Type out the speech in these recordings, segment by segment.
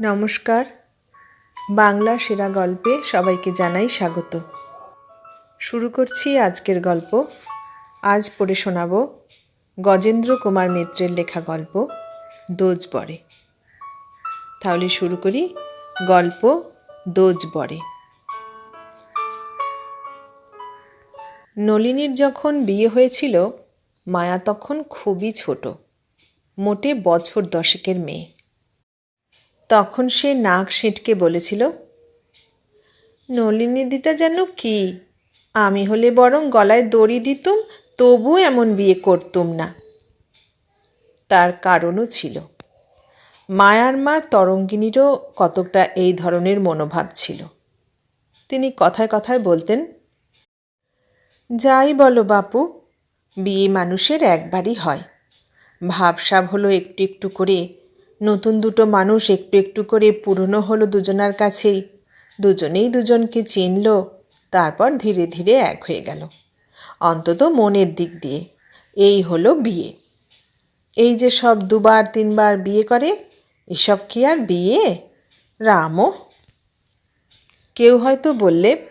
নমস্কার। বাংলা সেরা গল্পে সবাইকে জানাই স্বাগত। শুরু করছি আজকের গল্প। আজ পড়ে শোনাব গজেন্দ্র কুমার মিত্রের লেখা গল্প, দোজ বরে তাহলে শুরু করি গল্প, দোজ বরে নলিনীর যখন বিয়ে হয়েছিল, মায়া তখন খুবই ছোট, মোটে বছর দশেকের মেয়ে। তখন সে নাক সেঁটকে বলেছিল নলিনীদিটা যেন কি? আমি হলে বরং গলায় দড়ি দিতুম তবু এমন বিয়ে করতুম না। তার কারণও ছিল। মায়ার মা তরঙ্গিনীরও কতকটা এই ধরনের মনোভাব ছিল। তিনি কথায় কথায় বলতেন, যাই বলো বাপু, বিয়ে মানুষের একবারই হয়। ভাবসাব হলো একটু একটু করে নতুন দুটো মানুষ একটু একটু করে পুরনো হলো দুজনার কাছেই দুজনেই দুজনকে চিনল, তারপর ধীরে ধীরে এক হয়ে গেল। অন্তত মনের দিক দিয়ে। এই হলো বিয়ে। এই যে সব দুবার, তিনবার বিয়ে করে, এসব কি আর বিয়ে? রামও? কেউ হয়তো বললে,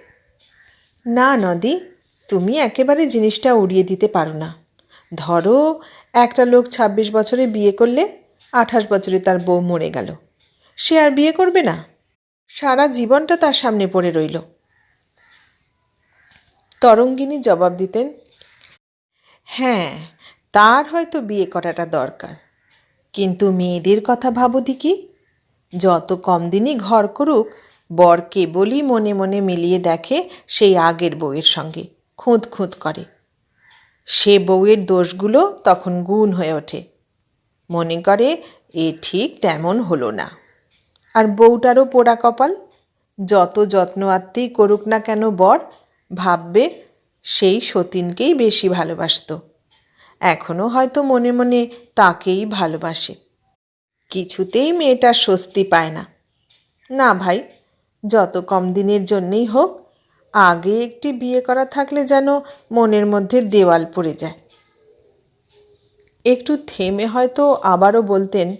না নদী, তুমি একেবারে জিনিসটা উড়িয়ে দিতে পারো না। ধরো, একটা লোক ছাব্বিশ বছরে বিয়ে করলে আঠাশ বছরে তার বউ মরে গেল। সে আর বিয়ে করবে না। সারা জীবনটা তার সামনে পড়ে রইল। তরঙ্গিনী জবাব দিতেন হ্যাঁ তার হয়তো বিয়ে করাটা দরকার। কিন্তু মেয়েদের কথা ভাবো দিকি যত কম দিনই ঘর করুক, বর কেবলই মনে মনে মিলিয়ে দেখে সেই আগের বউয়ের সঙ্গে, খুঁত খুঁত করে। সে বউয়ের দোষগুলো তখন গুণ হয়ে ওঠে। মনে করে, এ ঠিক তেমন হলো না। আর বউটারও পোড়া কপাল, যত যত্ন আত্মেই করুক না কেন বর, ভাববে সেই সতীনকেই বেশি ভালোবাসত। এখনও হয়তো মনে মনে তাকেই ভালোবাসে। কিছুতেই মেয়েটা স্বস্তি পায় না। না ভাই, যত কম দিনের জন্যেই হোক, আগে একটি বিয়ে করা থাকলে যেন মনের মধ্যে দেওয়াল পড়ে যায়। একটু থেমে হয়তো আবারও বলতেন,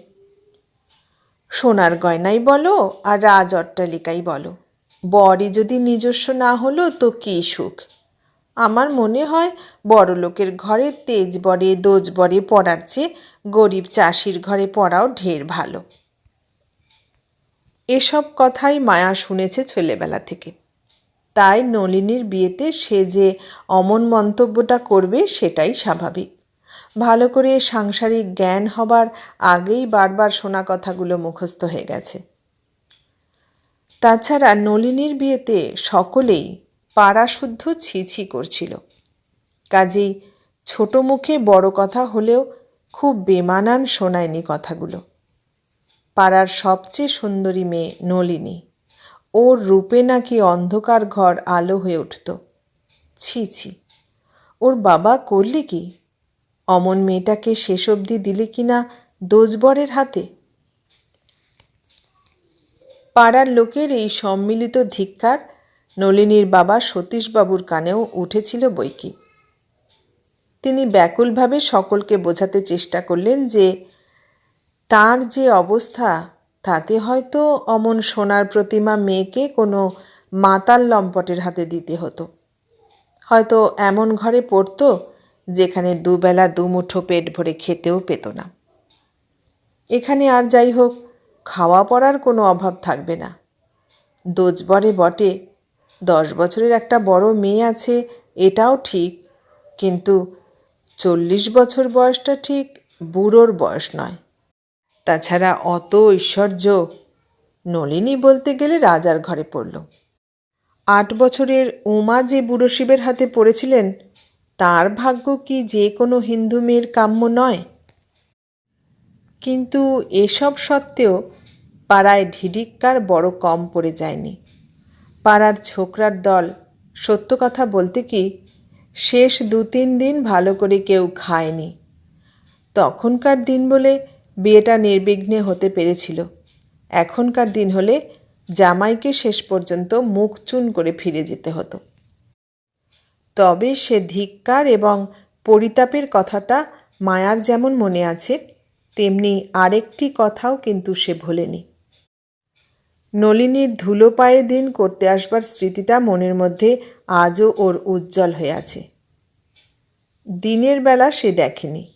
সোনার গয়নাই বলো আর রাজ অট্টালিকাই বলো। বরই যদি নিজস্ব না হলো তো কী সুখ? আমার মনে হয় বড় লোকের ঘরে তেজ বরে, দোজ বরে পড়ার চেয়ে গরিব চাষির ঘরে পড়াও ঢের ভালো। এসব কথাই মায়া শুনেছে ছেলেবেলা থেকে। তাই নলিনীর বিয়েতে সে যে অমন মন্তব্যটা করবে সেটাই স্বাভাবিক। ভালো করে সাংসারিক জ্ঞান হবার আগেই বারবার শোনা কথাগুলো মুখস্থ হয়ে গেছে। তাছাড়া নলিনীর বিয়েতে সকলেই পাড়াশুদ্ধ ছি করছিল। কাজেই ছোট মুখে বড় কথা হলেও খুব বেমানান শোনায়নি কথাগুলো। পাড়ার সবচেয়ে সুন্দরী মেয়ে নলিনী। ওর রূপে নাকি অন্ধকার ঘর আলো হয়ে উঠত। ছি ছি ওর বাবা করলে কি? অমন মেয়েটাকে শেষ অবধি দিলে কিনা দোজবরের হাতে? পাড়ার লোকের এই সম্মিলিত ধিক্কার নলিনীর বাবা সতীশবাবুর কানেও উঠেছিল বইকি। তিনি ব্যাকুলভাবে সকলকে বোঝাতে চেষ্টা করলেন যে তার যে অবস্থা, তাতে হয়তো অমন সোনার প্রতিমা মেয়েকে কোনো মাতাল লম্পটের হাতে দিতে হতো। হয়তো এমন ঘরে পড়তো যেখানে দুবেলা দুমুঠো পেট ভরে খেতেও পেত না। এখানে আর যাই হোক, খাওয়া পড়ার কোনো অভাব থাকবে না। দোজবরে বটে, দশ বছরের একটা বড় মেয়ে আছে, এটাও ঠিক, কিন্তু চল্লিশ বছর বয়সটা ঠিক বুড়োর বয়স নয়। তাছাড়া অত ঐশ্বর্য নলিনী বলতে গেলে রাজার ঘরে পড়ল। আট বছরের উমা যে বুড়ো শিবের হাতে পড়েছিলেন তার ভাগ্য কি যে কোনো হিন্দু মেয়ের কাম্য নয়? কিন্তু এসব সত্ত্বেও পাড়ায় ঢিডিক্কার বড় কম পড়ে যায়নি। পাড়ার ছোকরার দল, সত্য কথা বলতে কি, শেষ দু তিন দিন ভালো করে কেউ খায়নি। তখনকার দিন বলে বিয়েটা নির্বিঘ্নে হতে পেরেছিল। এখনকার দিন হলে জামাইকে শেষ পর্যন্ত মুখ চুন করে ফিরে যেতে হতো। তবে সে ধিক্কার এবং পরিতাপের কথাটা মায়ার যেমন মনে আছে, তেমনি আরেকটি কথাও কিন্তু সে ভোলেনি। নলিনীর ধুলো পায়ে দিন করতে আসবার স্মৃতিটা মনের মধ্যে আজও ওর উজ্জ্বল হয়ে আছে। দিনের বেলা সে দেখেনি।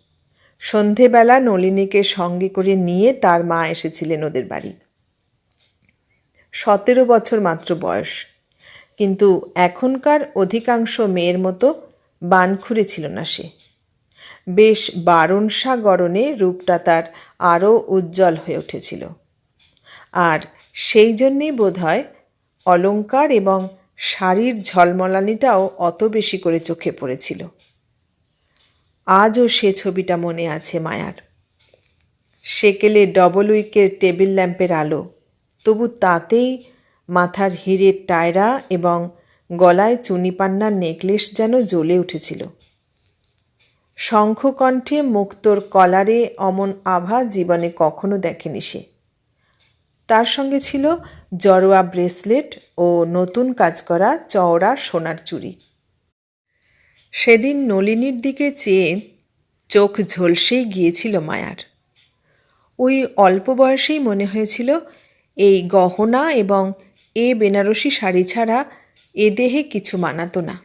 সন্ধেবেলা নলিনীকে সঙ্গে করে নিয়ে তার মা এসেছিলেন ওদের বাড়ি। সতেরো বছর মাত্র বয়স। কিন্তু এখনকার অধিকাংশ মেয়ের মতো বানখুরে ছিল না সে। বেশ বারণসা গরণে রূপটা তার আরও উজ্জ্বল হয়ে উঠেছিল। আর সেই জন্যেই বোধ হয় অলঙ্কার এবং শাড়ির ঝলমলানিটাও অত বেশি করে চোখে পড়েছিল। আজও সে ছবিটা মনে আছে মায়ার। সেকেলে ডবল উইকের টেবিল ল্যাম্পের আলো, তবু তাতেই মাথার হিরের টায়রা এবং গলায় চুনিপান্নার নেকলেস যেন জ্বলে উঠেছিল। শঙ্খকণ্ঠে মুক্তোর কলারে অমন আভা জীবনে কখনো দেখেনি সে। তার সঙ্গে ছিল জরোয়া ব্রেসলেট ও নতুন কাজ করা চওড়া সোনার চুড়ি। সেদিন নলিনীর দিকে চেয়ে চোখ ঝলসেই গিয়েছিল মায়ার। ওই অল্প বয়সেই মনে হয়েছিল, এই গহনা এবং এ বেনারসি শাড়ি ছাড়া এ দেহে কিছু মানাতো না।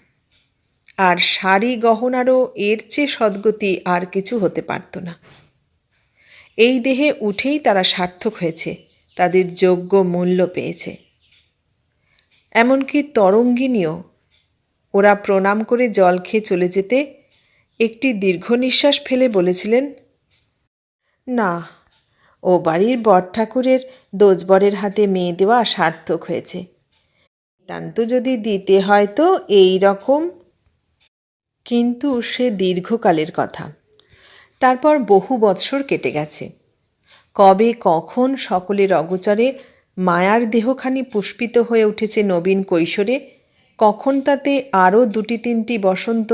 আর শাড়ি গহনারও এর চেয়ে সদ্গতি আর কিছু হতে পারত না। এই দেহে উঠেই তারা সার্থক হয়েছে, তাদের যোগ্য মূল্য পেয়েছে। এমনকি তরঙ্গিনীও, ওরা প্রণাম করে জল খেয়ে চলে যেতে একটি দীর্ঘ নিঃশ্বাস ফেলে বলেছিলেন, না ও বাড়ির বর ঠাকুরের দোজবরের হাতে মেয়ে দেওয়া সার্থক হয়েছে। নিতান্ত যদি দিতে হয় তো এই রকম। কিন্তু সে দীর্ঘকালের কথা। তারপর বহু বৎসর কেটে গেছে। কবে, কখন সকলের অগোচরে মায়ার দেহখানি পুষ্পিত হয়ে উঠেছে নবীন কৈশোরে, কখন তাতে আরও দুটি তিনটি বসন্ত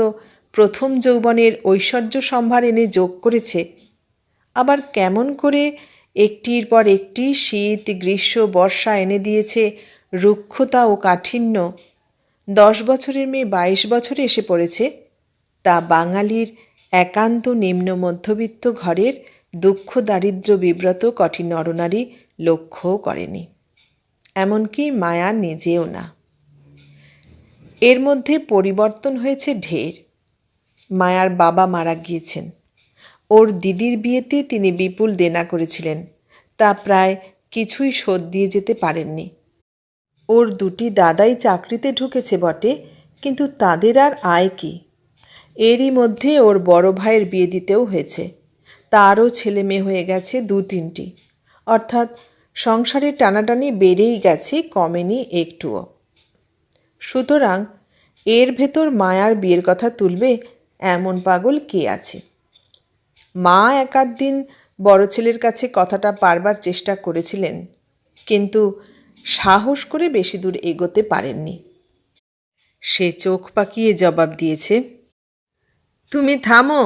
প্রথম যৌবনের ঐশ্বর্য সম্ভার এনে যোগ করেছে, আবার কেমন করে একটির পর একটি শীত, গ্রীষ্ম, বর্ষা এনে দিয়েছে রুক্ষতা ও কাঠিন্য। দশ বছরের মেয়ে বাইশ বছরে এসে পড়েছে। তা বাঙালির একান্ত নিম্ন মধ্যবিত্ত ঘরের দুঃখ, দারিদ্র, বিব্রত, কঠিন নরনারী লক্ষ্যও করেনি। এমনকি মায়া নিজেও না। এর মধ্যে পরিবর্তন হয়েছে ঢের। মায়ার বাবা মারা গিয়েছেন। ওর দিদির বিয়েতে তিনি বিপুল দেনা করেছিলেন। তা প্রায় কিছুই শোধ দিয়ে যেতে পারেননি। ওর দুটি দাদাই চাকরিতে ঢুকেছে বটে, কিন্তু তাদের আর আয় কি? এরই মধ্যে ওর বড় ভাইয়ের বিয়ে দিতেও হয়েছে। তারও ছেলে মেয়ে হয়ে গেছে দু তিনটি। অর্থাৎ সংসারের টানাটানি বেড়েই গেছে কমেনি একটুও। সুতরাং এর ভেতর মায়ার বিয়ের কথা তুলবে এমন পাগল কে আছে? মা একাধ দিন বড় ছেলের কাছে কথাটা পারবার চেষ্টা করেছিলেন, কিন্তু সাহস করে বেশি দূর এগোতে পারেননি। সে চোখ পাকিয়ে জবাব দিয়েছে, তুমি থামো,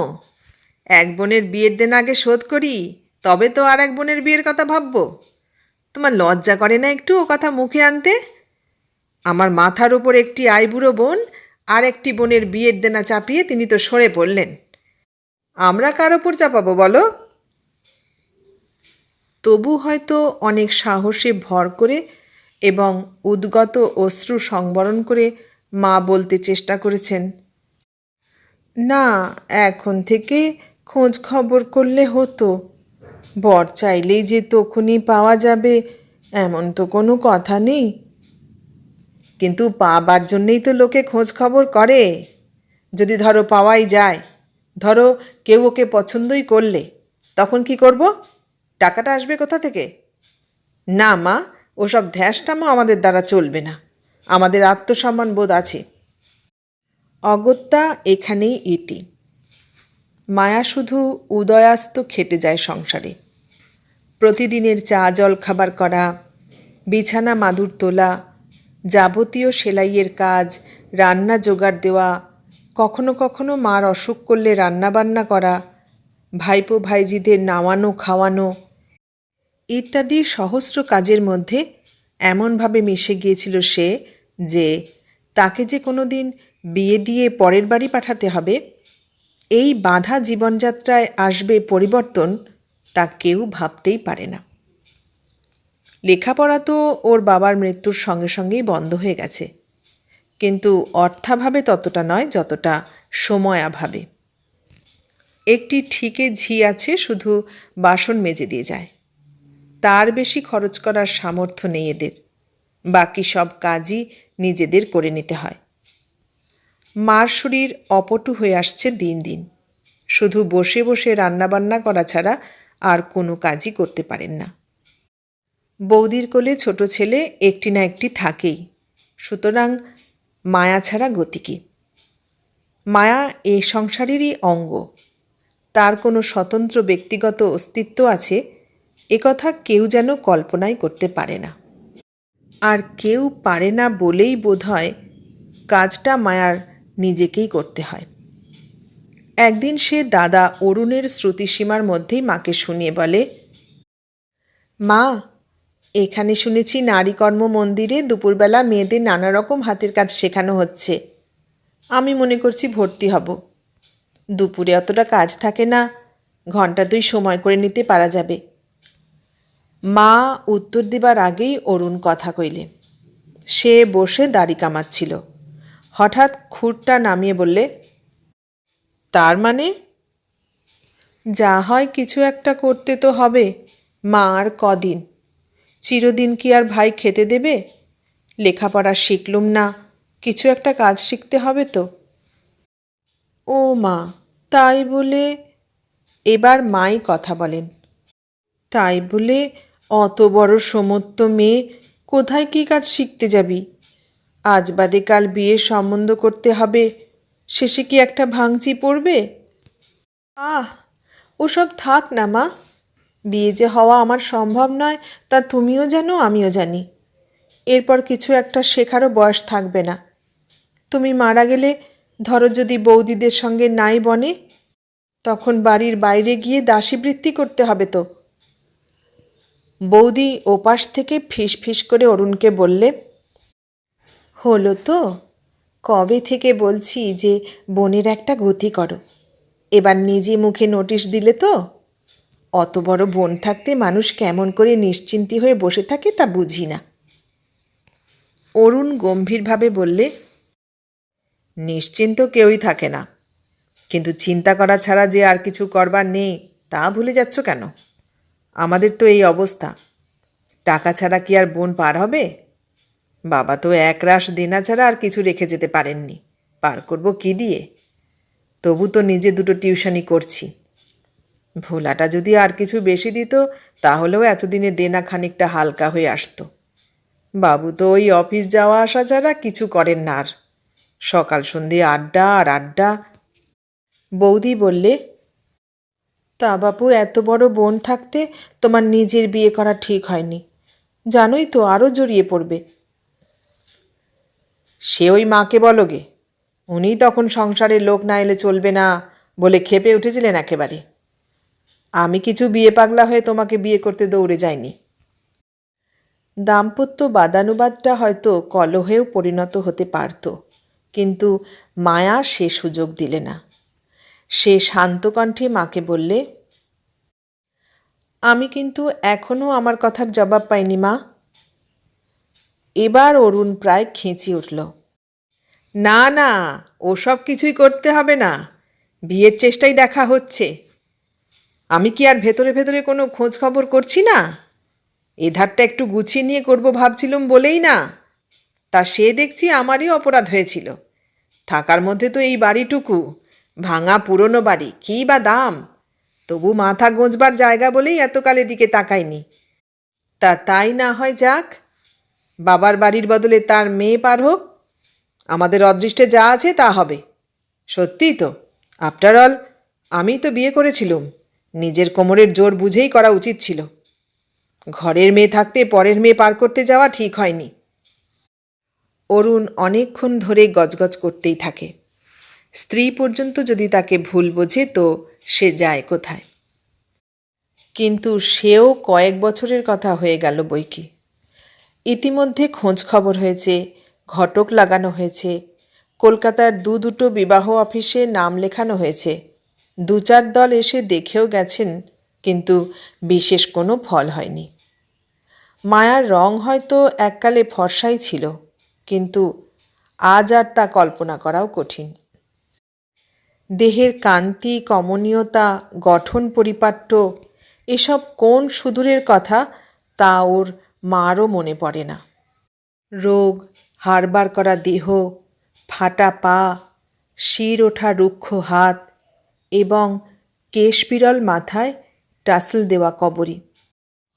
এক বোনের বিয়ের দিন আগে শোধ করি, তবে তো আর এক বোনের বিয়ের কথা ভাববো। তোমার লজ্জা করে না একটু ও কথা মুখে আনতে? আমার মাথার ওপর একটি আইবুড়ো বোন আর একটি বোনের বিয়ের দেনা চাপিয়ে তিনি তো সরে পড়লেন। আমরা কার ওপর চাপাবো, বলো? তবু হয়তো অনেক সাহসে ভর করে এবং উদ্গত অশ্রু সংবরণ করে মা বলতে চেষ্টা করেছেন, না, এখন থেকে খোঁজ খবর করলে হতো। বর চাইলেই যে তখনই পাওয়া যাবে, এমন তো কোনো কথা নেই। কিন্তু পাবার জন্যেই তো লোকে খোঁজ খবর করে। যদি ধরো পাওয়াই যায়। ধরো কেউ ওকে পছন্দই করলে, তখন কি করব? টাকাটা আসবে কোথা থেকে? না মা, ওসব ধ্যাসটামো আমাদের দ্বারা চলবে না। আমাদের আত্মসম্মান বোধ আছে। অগত্যা এখানেই ইতি। মায়া শুধু উদয়াস্ত খেটে যায় সংসারে। প্রতিদিনের চা জল খাবার করা, বিছানা, মাদুর তোলা, যাবতীয় সেলাইয়ের কাজ, রান্না, জোগাড় দেওয়া কখনো কখনো মার অসুখ করলে রান্নাবান্না করা, ভাইপো ভাইজিদের নাওয়ানো খাওয়ানো ইত্যাদি সহস্র কাজের মধ্যে এমনভাবে মিশে গিয়েছিল সে যে তাকে যে কোনো দিন বিয়ে দিয়ে পরের বাড়ি পাঠাতে হবে, এই বাধা জীবনযাত্রায় আসবে পরিবর্তন তা কেউ ভাবতেই পারে না। লেখাপড়া তো ওর বাবার মৃত্যুর সঙ্গে সঙ্গেই বন্ধ হয়ে গেছে। কিন্তু অর্থাভাবে ততটা নয় যতটা সময়াভাবে একটি ঠিকে ঝি আছে, শুধু বাসন মেজে দিয়ে যায়। তার বেশি খরচ করার সামর্থ্য নেই এদের। বাকি সব কাজই নিজেদের করে নিতে হয়। মার শরীর অপটু হয়ে আসছে দিন দিন। শুধু বসে বসে রান্নাবান্না করা ছাড়া আর কোনো কাজই করতে পারেন না। বৌদির কোলে ছোট ছেলে একটি না একটি থাকেই। সুতরাং মায়া ছাড়া গতি কি? মায়া এ সংসারেরই অঙ্গ। তার কোনো স্বতন্ত্র ব্যক্তিগত অস্তিত্ব আছে একথা কেউ যেন কল্পনাই করতে পারে না। আর কেউ পারে না বলেই বোধ হয় কাজটা মায়ার নিজেকেই করতে হয়। একদিন সে দাদা অরুণের শ্রুতিসীমার মধ্যেই মাকে শুনিয়ে বলে, মা এখানে শুনেছি নারীকর্ম মন্দিরে দুপুরবেলা মেয়েদের নানা রকম হাতের কাজ শেখানো হচ্ছে। আমি মনে করছি ভর্তি হব। দুপুরে অতটা কাজ থাকে না, ঘণ্টা দুই সময় করে নিতে পারা যাবে। মা উত্তর দিবার আগেই অরুণ কথা কইলে। সে বসে দাড়ি কামাচ্ছিল। হঠাৎ খুঁটটা নামিয়ে বললে, তার মানে? যা হয় কিছু একটা করতে তো হবে, মা আর কদিন। চিরদিন কি আর ভাই খেতে দেবে? লেখাপড়া শিখলুম না, কিছু একটা কাজ শিখতে হবে তো। ও মা, তাই বলে এবার মাই কথা বলেন। তাই বলে অত বড় সমত্ব মেয়ে, কোথায় কী কাজ শিখতে যাবি? আজ বাদে কাল বিয়ের সম্বন্ধ করতে হবে, শেষে কি একটা ভাঙচি পড়বে? আহ, ওসব থাক না মা। বিয়ে যে হওয়া আমার সম্ভব নয়, তা তুমিও জানো, আমিও জানি। এরপর কিছু একটা শেখারও বয়স থাকবে না। তুমি মারা গেলে, ধরো যদি বৌদিদের সঙ্গে নাই বনে, তখন বাড়ির বাইরে গিয়ে দাসীবৃত্তি করতে হবে তো। বৌদি ওপাশ থেকে ফিস ফিস করে অরুণকে বললে, হলো তো, কবে থেকে বলছি যে বোনের একটা গতি করো। এবার নিজে মুখে নোটিশ দিলে তো অত বড় বোন থাকতে মানুষ কেমন করে নিশ্চিন্তি হয়ে বসে থাকে তা বুঝি না। অরুণ গম্ভীরভাবে বললে, নিশ্চিন্ত কেউই থাকে না। কিন্তু চিন্তা করা ছাড়া যে আর কিছু করবার নেই, তা ভুলে যাচ্ছ কেন? আমাদের তো এই অবস্থা। টাকা ছাড়া কি আর বোন পার হবে? বাবা তো এক রাস দেনা ছাড়া আর কিছু রেখে যেতে পারেননি। পার করব কি দিয়ে? তবু তো নিজে দুটো টিউশনি করছি। ভোলাটা যদি আর কিছু বেশি দিত, তাহলেও এতদিনে দেনা খানিকটা হালকা হয়ে আসতো। বাবু তো ওই অফিস যাওয়া আসা ছাড়া কিছু করেন না আর। সকাল সন্ধে আড্ডা আর আড্ডা। বৌদি বললে, তা বাপু, এত বড় বোন থাকতে তোমার নিজের বিয়ে করা ঠিক হয়নি। জানোই তো আরও জড়িয়ে পড়বে। সে ওই মাকে বলো গে। উনি তখন সংসারের লোক না এলে চলবে না বলে খেপে উঠেছিলেন একেবারে। আমি কিছু বিয়ে পাগলা হয়ে তোমাকে বিয়ে করতে দৌড়ে যাইনি। দাম্পত্য বাদানুবাদটা হয়তো কলহেও পরিণত হতে পারত, কিন্তু মায়া সে সুযোগ দিলে না। সে শান্ত কণ্ঠে মাকে বললে, আমি কিন্তু এখনও আমার কথার জবাব পাইনি, মা। এবার অরুণ প্রায় খেঁচি উঠল। না না, ওসব কিছুই করতে হবে না। বিয়ের চেষ্টাই দেখা হচ্ছে। আমি কি আর ভেতরে ভেতরে কোনো খোঁজ খবর করছি না? এ ধারটা একটু গুছিয়ে নিয়ে করব ভাবছিলুম বলেই না। তা সে দেখছি আমারই অপরাধ হয়েছিল। থাকার মধ্যে তো এই বাড়িটুকু। ভাঙা পুরনো বাড়ি, কী বা দাম? তবু মাথা গোঁজবার জায়গা বলেই এতকাল এদিকে তাকায়নি তা তাই না হয় যাক, বাবার বাড়ির বদলে তার মেয়ে পার হোক। আমাদের অদৃষ্টে যা আছে তা হবে। সত্যিই তো, আফটার অল আমি তো বিয়ে করেছিলুম। নিজের কোমরের জোর বুঝেই করা উচিত ছিল। ঘরের মেয়ে থাকতে পরের মেয়ে পার করতে যাওয়া ঠিক হয়নি। অরুণ অনেকক্ষণ ধরে গজগজ করতেই থাকে। স্ত্রী পর্যন্ত যদি তাকে ভুল বোঝে তো সে যায় কোথায়? কিন্তু সেও কয়েক বছরের কথা হয়ে গেল বইকি। ইতিমধ্যে খোঁজ খবর হয়েছে, ঘটক লাগানো হয়েছে, কলকাতার দু দুটো বিবাহ অফিসে নাম লেখানো হয়েছে। দু চার দল এসে দেখেও গেছেন, কিন্তু বিশেষ কোনো ফল হয়নি। মায়ার রং হয়তো এককালে ফর্সাই ছিল, কিন্তু আজ আর তা কল্পনা করাও কঠিন। দেহের কান্তি কমনীয়তা, গঠন পরিপাট্য, এসব কোন সুদূরের কথা তা ওর মারও মনে পড়ে না। রোগ, হাড়বার করা দেহ, ফাটা পা, শির ওঠা রুক্ষ হাত এবং কেশ বিরল মাথায় টাসেল দেওয়া কবরী।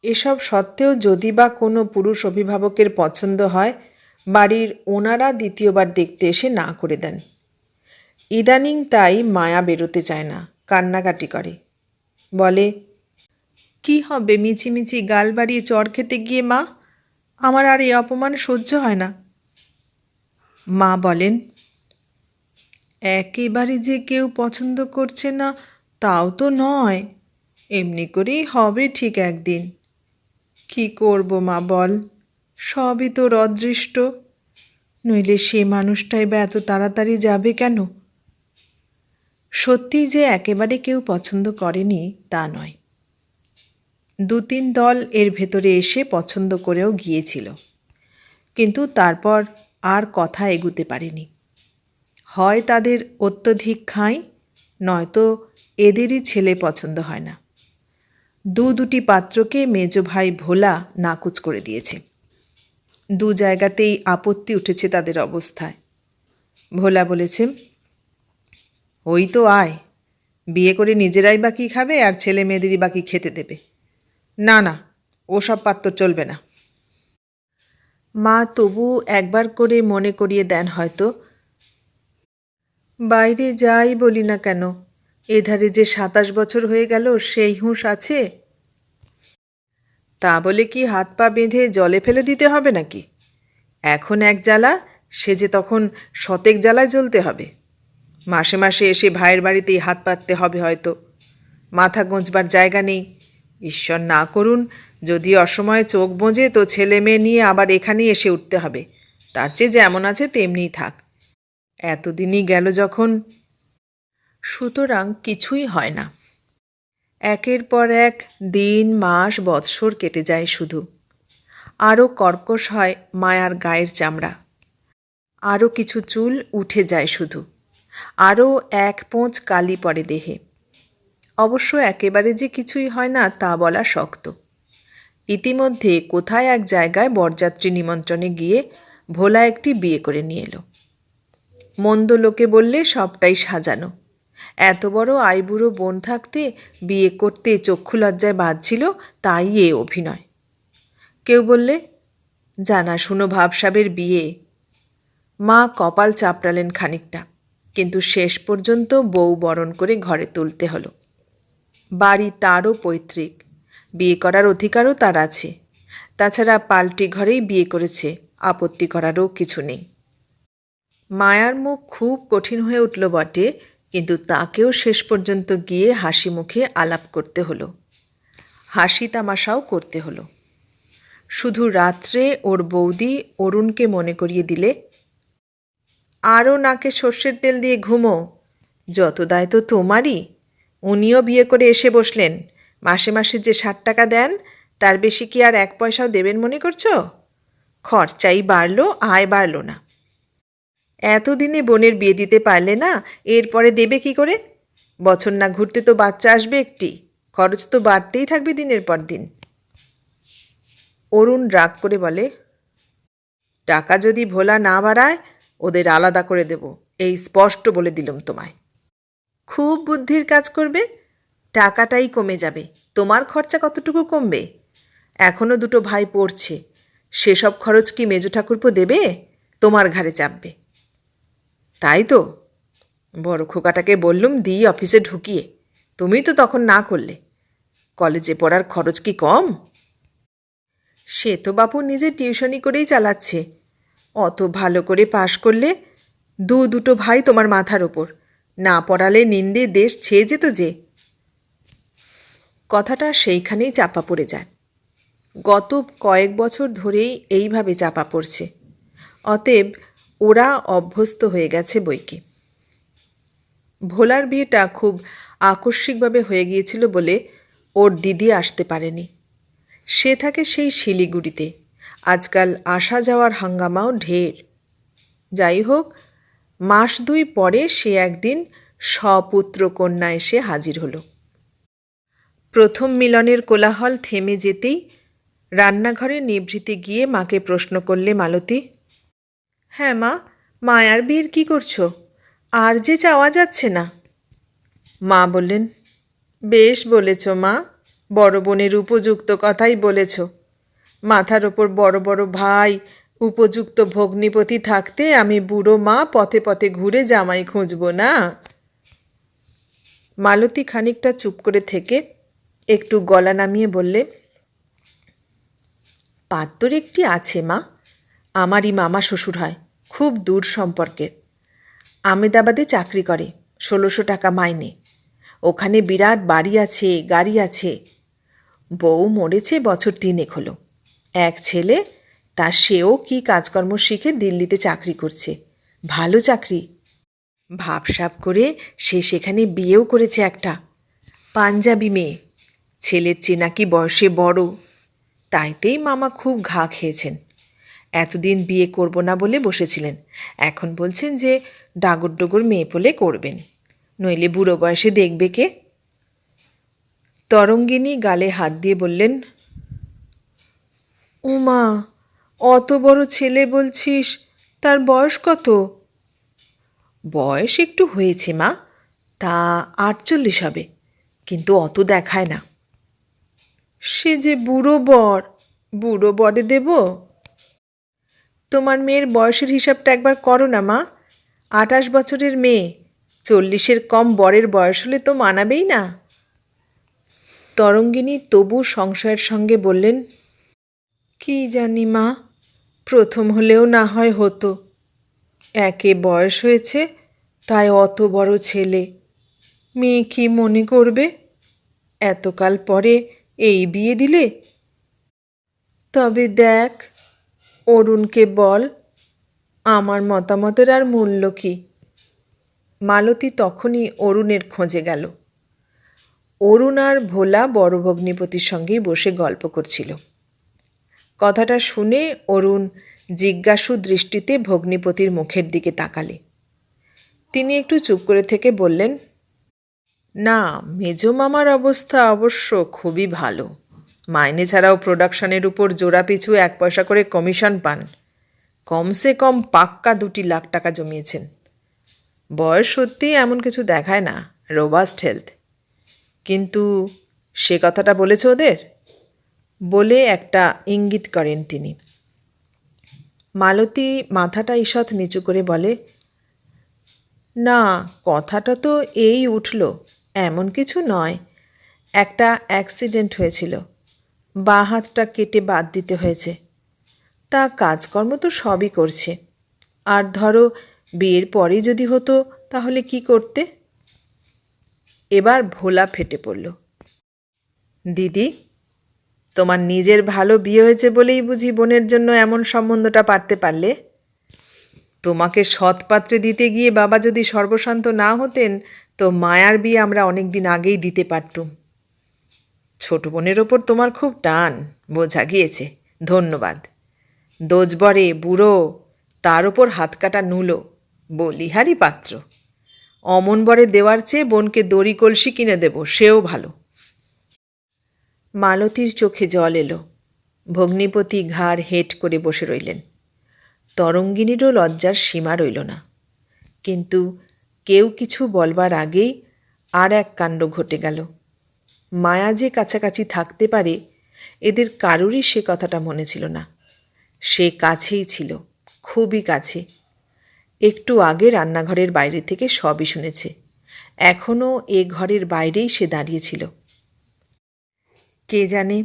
এসব সত্ত্বেও যদি বা কোনো পুরুষ অভিভাবকের পছন্দ হয়, বাড়ির ওনারা দ্বিতীয়বার দেখতে এসে না করে দেন। ইদানিং তাই মায়া বেরোতে চায় না, কান্নাকাটি করে। বলে, কি হবে মিচিমিচি গাল বাড়িয়ে চর খেতে গিয়ে মা? আমার আর এই অপমান সহ্য হয় না। মা বলেন একেবারে যে কেউ পছন্দ করছে না, তাও তো নয়। এমনি করেই হবে ঠিক একদিন। কি করব মা, বল। সবই তোর অদৃষ্ট নইলে সে মানুষটাই বা এত তাড়াতাড়ি যাবে কেন? সত্যি যে একেবারে কেউ পছন্দ করেনি, তা নয়। দু তিন দল এর ভেতরে এসে পছন্দ করেও গিয়েছিল। কিন্তু তারপর আর কথা এগুতে পারেনি। হয় তাদের অত্যধিক খাই নয়তো এদেরই ছেলে পছন্দ হয় না। দু দুটি পাত্রকে মেজ ভাই ভোলা নাকুচ করে দিয়েছে। দু জায়গাতেই আপত্তি উঠেছে তাদের অবস্থায়। ভোলা বলেছে, ওই তো আয়, বিয়ে করে নিজেরাই বাকি খাবে আর ছেলে মেয়েদেরই বাকি খেতে দেবে? না না, ওসব পাত্র চলবে না। মা, তবু একবার করে মনে করিয়ে দেন হয়তো বাইরে যাই বলি না কেন? এধারে যে সাতাশ বছর হয়ে গেল, সেই হুঁশ আছে? তা বলে কি হাত পা বেঁধে জলে ফেলে দিতে হবে নাকি? এখন এক জ্বালা, সে যে তখন শতেক জ্বালায় জ্বলতে হবে। মাসে মাসে এসে ভাইয়ের বাড়িতেই হাত পাততে হবে হয়তো। মাথা গোঁজবার জায়গা নেই। ঈশ্বর না করুন, যদি অসময়ে চোখ বোঁজে তো ছেলে মেয়ে নিয়ে আবার এখানেই এসে উঠতে হবে। তার চেয়ে যেমন আছে তেমনিই থাক। এতদিনই গেল যখন। সুতরাং কিছুই হয় না। একের পর এক দিন, মাস, বৎসর কেটে যায় শুধু। আরও কর্কশ হয় মায়ার গায়ের চামড়া। আরও কিছু চুল উঠে যায় শুধু। আরও এক পোঁচ কালি পড়ে দেহে। অবশ্য একেবারে যে কিছুই হয় না তা বলা শক্ত। ইতিমধ্যে কোথায় এক জায়গায় বরযাত্রী নিমন্ত্রণে গিয়ে ভোলা একটি বিয়ে করে নিয়ে এলো। মন্দ লোকে বললে সবটাই সাজানো। এত বড় আইবুড়ো বোন থাকতে বিয়ে করতে চক্ষু লজ্জায় বাঁধছিল তাই এ অভিনয়। কেউ বললে, জানা শুনো ভাবসাবের বিয়ে। মা কপাল চাপড়ালেন খানিকটা, কিন্তু শেষ পর্যন্ত বউ বরণ করে ঘরে তুলতে হলো। বাড়ি তারও পৈতৃক, বিয়ে করার অধিকারও তার আছে। তাছাড়া পাল্টি ঘরেই বিয়ে করেছে, আপত্তি করারও কিছু নেই। মায়ার মুখ খুব কঠিন হয়ে উঠল বটে, কিন্তু তাকেও শেষ পর্যন্ত গিয়ে হাসি মুখে আলাপ করতে হলো। হাসি তামাশাও করতে হলো। শুধু রাত্রে ওর বৌদি অরুণকে মনে করিয়ে দিলে আরও নাকে সর্ষের তেল দিয়ে ঘুমো। যত দায় তো তোমারই। উনিও বিয়ে করে এসে বসলেন। মাসে মাসে যে ষাট টাকা দেন, তার বেশি কি আর এক পয়সাও দেবেন মনে করছ? খরচাই বাড়লো, আয় বাড়লো না। এতদিনে বোনের বিয়ে দিতে পারলে না? এরপরে দেবে কি করে? বছর না ঘুরতে তো বাচ্চা আসবে একটি। খরচ তো বাড়তেই থাকবে দিনের পর দিন। অরুণ রাগ করে বলে, টাকা যদি ভোলা না বাড়ায়, ওদের আলাদা করে দেব। এই স্পষ্ট বলে দিলুম তোমায়। খুব বুদ্ধির কাজ করবে, টাকাটাই কমে যাবে। তোমার খরচা কতটুকু কমবে? এখনও দুটো ভাই পড়ছে। সেসব খরচ কি মেজো ঠাকুরপো দেবে? তোমার ঘাড়ে চাপবে। তাই তো? বড় খোকাটাকে বললুম, দিই অফিসে ঢুকিয়ে। তুমি তো তখন না করলে। কলেজে পড়ার খরচ কি কম? সে তো বাপু নিজে টিউশনি করেই চালাচ্ছে। অত ভালো করে পাশ করলে দু দুটো ভাই তোমার মাথার ওপর। না পড়ালে নিন্দে দেশ ছেয়ে যেত যে। কথাটা সেইখানেই চাপা পড়ে যায়। গত কয়েক বছর ধরেই এইভাবে চাপা পড়ছে। অতএব ওরা অভ্যস্ত হয়ে গেছে বইকে। ভোলার বিয়েটা খুব আকস্মিকভাবে হয়ে গিয়েছিল বলে ওর দিদি আসতে পারেনি। সে থাকে সেই শিলিগুড়িতে। আজকাল আসা যাওয়ার হাঙ্গামাও ঢের। যাই হোক, মাস দুই পরে সে একদিন সপুত্র কন্যা এসে হাজির হলো। প্রথম মিলনের কোলাহল থেমে যেতেই রান্নাঘরে নিভৃতে গিয়ে মাকে প্রশ্ন করলে মালতী হ্যাঁ মা, মায়ার বিয়ের কি করছ? আর যে চাওয়া যাচ্ছে না। মা বললেন, বেশ বলেছ মা, বড় বোনের উপযুক্ত কথাই বলেছ। মাথার ওপর বড় বড় ভাই, উপযুক্ত ভগ্নিপতি থাকতে আমি বুড়ো মা পথে পথে ঘুরে জামাই খুঁজব না। মালতী খানিকটা চুপ করে থেকে একটু গলা নামিয়ে বললে, পাত্তর একটি আছে মা আমারই মামা শ্বশুর হয়। খুব দূর সম্পর্কের। আমেদাবাদে চাকরি করে, ষোলোশো টাকা মাইনে। ওখানে বিরাট বাড়ি আছে, গাড়ি আছে। বউ মরেছে, বছর তিনেক হলো। এক ছেলে, তার সেও কি কাজকর্ম শিখে দিল্লিতে চাকরি করছে। ভালো চাকরি। ভাবসাব করে সে সেখানে বিয়েও করেছে একটা। পাঞ্জাবি মেয়ে। ছেলের চেয়ে নাকি বয়সে বড়। তাইতেই মামা খুব ঘা খেয়েছেন। এতদিন বিয়ে করব না বলে বসেছিলেন। এখন বলছেন যে ডাগর ডগর মেয়ে পোলে করবেন। নইলে বুড়ো বয়সে দেখবে কে? তরঙ্গিনী গালে হাত দিয়ে বললেন, উমা, অত বড় ছেলে বলছিস, তার বয়স কত? বয়স একটু হয়েছে মা, তা আটচল্লিশ হবে, কিন্তু অত দেখায় না। সে যে বুড়ো বর, বুড়ো বরে দেব? তোমার মেয়ের বয়সের হিসাবটা একবার করো না, মা। আঠাশ বছরের মেয়ে, চল্লিশের কম বরের বয়স হলে তো মানাবেই না। তরঙ্গিনী তবু সংশয়ের সঙ্গে বললেন, কি জানি, মা, প্রথম হলেও না হয় হতো। একে বয়স হয়েছে, তাই অত বড় ছেলে। মেয়ে কি মনে করবে? এতকাল পরে এই বিয়ে দিলে? তবে দেখ অরুণকে বল, আমার মতামতের আর মূল্য কি? মালতী তখনই অরুণের খোঁজে গেল। অরুণ আর ভোলা বড় ভগ্নিপতির সঙ্গেই বসে গল্প করছিল। কথাটা শুনে অরুণ জিজ্ঞাসু দৃষ্টিতে ভগ্নিপতির মুখের দিকে তাকালে। তিনি একটু চুপ করে থেকে বললেন, না, মেজো মামার অবস্থা অবশ্য খুবই ভালো। মাইনে ছাড়াও প্রোডাকশনের উপর জোড়া পিছু এক পয়সা করে কমিশন পান। কমসে কম পাক্কা দুটি লাখ টাকা জমিয়েছেন। বয়স সত্যিই এমন কিছু দেখায় না রোবাস্ট হেলথ কিন্তু সে কথাটা বলেছ ওদের? বলে একটা ইঙ্গিত করেন তিনি। মালতী মাথাটা ঈষৎ নিচু করে বলে, না, কথাটা তো এই উঠল, এমন কিছু নয়। একটা অ্যাক্সিডেন্ট হয়েছিল। বাঁ হাতটা কেটে বাদ দিতে হয়েছে। তা কাজকর্ম তো সবই করছে। আর ধরো, বিয়ের পরে যদি হতো, তাহলে কি করতে? এবার ভোলা ফেটে পড়ল। দিদি, তোমার নিজের ভালো বিয়ে হয়েছে বলেই বুঝি বোনের জন্য এমন সম্বন্ধটা পারতে পারলে? তোমাকে সৎপাত্রে দিতে গিয়ে বাবা যদি সর্বশান্ত না হতেন, তো মায়ার বিয়ে আমরা অনেক দিন আগেই দিতে পারতুম। ছোট বোনের ওপর তোমার খুব টান, বোঝা গিয়েছে। ধন্যবাদ। দোজবরে, বুড়ো, তার ওপর হাত কাটা নুলো, বলিহারি পাত্র। অমন বরে দেওয়ার চেয়ে বোনকে দড়ি কলসি কিনে দেব, সেও ভালো। মালতীর চোখে জল এলো। ভগ্নিপতি ঘাড় হেট করে বসে রইলেন। তরঙ্গিনীরও লজ্জার সীমা রইল না। কিন্তু কেউ কিছু বলবার আগেই আর এক কাণ্ড ঘটে গেল। মায়া যে কাছাকাছি থাকতে পারে, এদের কারোরই সে কথাটা মনে ছিল না। সে কাছেই ছিল, খুবই কাছে। একটু আগে রান্নাঘরের বাইরে থেকে সবই শুনেছে। এখনও এ ঘরের বাইরেই সে দাঁড়িয়েছিল কে জানে,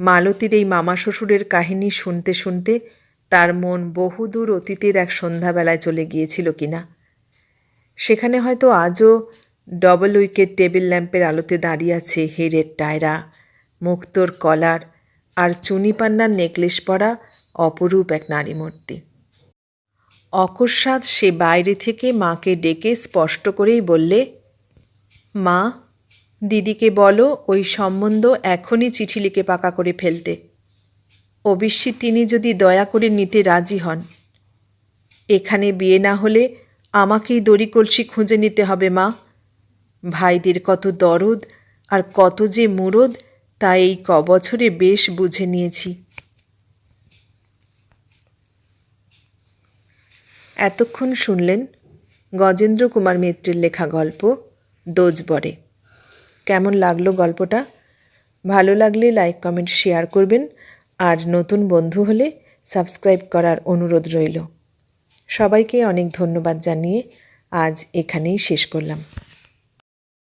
মালতীর এই মামা শ্বশুরের কাহিনী শুনতে শুনতে তার মন বহুদূর অতীতের এক সন্ধ্যাবেলায় চলে গিয়েছিল কিনা। সেখানে হয়তো আজও ডবল উইকেট টেবিল ল্যাম্পের আলোতে দাঁড়িয়ে আছে হেরের টায়রা। মুক্তোর কলার আর চুনিপান্নার নেকলেস পরা অপরূপ এক নারী মূর্তি অকস্মাৎ সে বাইরে থেকে মাকে ডেকে স্পষ্ট করেই বললে, মা, দিদিকে বলো ওই সম্বন্ধ এখনই চিঠি লিখে পাকা করে ফেলতে। অবশ্যই তিনি যদি দয়া করে নিতে রাজি হন। এখানে বিয়ে না হলে আমাকেই দড়ি কলসি খুঁজে নিতে হবে, মা। ভাইদের কত দরদ আর কত যে মুরদ, তা এই কবছরে বেশ বুঝে নিয়েছি। এতক্ষণ শুনলেন গজেন্দ্র কুমার মিত্রের লেখা গল্প দোজবরে কেমন লাগল গল্পটা? ভালো লাগলে লাইক, কমেন্ট, শেয়ার করবেন। আর নতুন বন্ধু হলে সাবস্ক্রাইব করার অনুরোধ রইল। সবাইকে অনেক ধন্যবাদ জানিয়ে আজ এখানেই শেষ করলাম।